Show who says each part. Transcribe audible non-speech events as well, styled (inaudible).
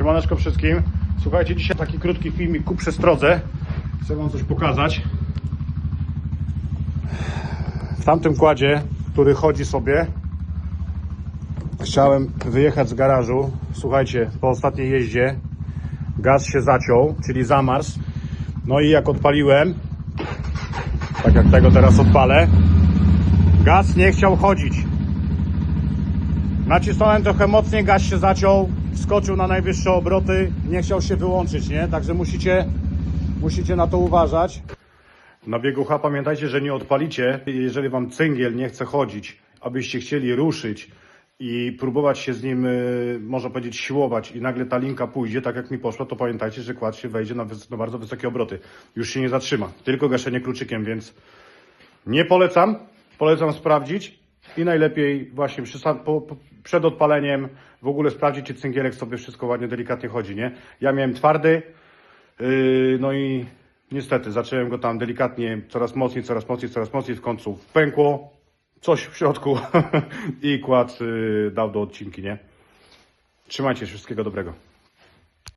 Speaker 1: Siemaneczko wszystkim. Słuchajcie, dzisiaj taki krótki filmik ku przestrodze. Chcę wam coś pokazać. W tamtym kładzie, który chodzi sobie, chciałem wyjechać z garażu. Słuchajcie, po ostatniej jeździe gaz się zaciął, czyli zamarzł. No i jak odpaliłem, tak jak tego teraz odpalę, gaz nie chciał chodzić. Nacisnąłem trochę mocniej, gaz się zaciął, skoczył na najwyższe obroty, nie chciał się wyłączyć, nie? Także musicie, musicie na to uważać. Na biegu H pamiętajcie, że nie odpalicie, jeżeli wam cyngiel nie chce chodzić, abyście chcieli ruszyć i próbować się z nim, y, można powiedzieć, siłować i nagle ta linka pójdzie, tak jak mi poszło, to pamiętajcie, że kład się wejdzie na, na bardzo wysokie obroty. Już się nie zatrzyma, tylko gaszenie kluczykiem, więc nie polecam. Polecam sprawdzić i najlepiej właśnie przy, po, po, przed odpaleniem w ogóle sprawdzić, czy cyngielek sobie wszystko ładnie, delikatnie chodzi, nie? Ja miałem twardy, yy, no i niestety zacząłem go tam delikatnie, coraz mocniej, coraz mocniej, coraz mocniej, w końcu pękło, coś w środku (laughs) i kład yy, dał do odcinki, nie? Trzymajcie się, wszystkiego dobrego.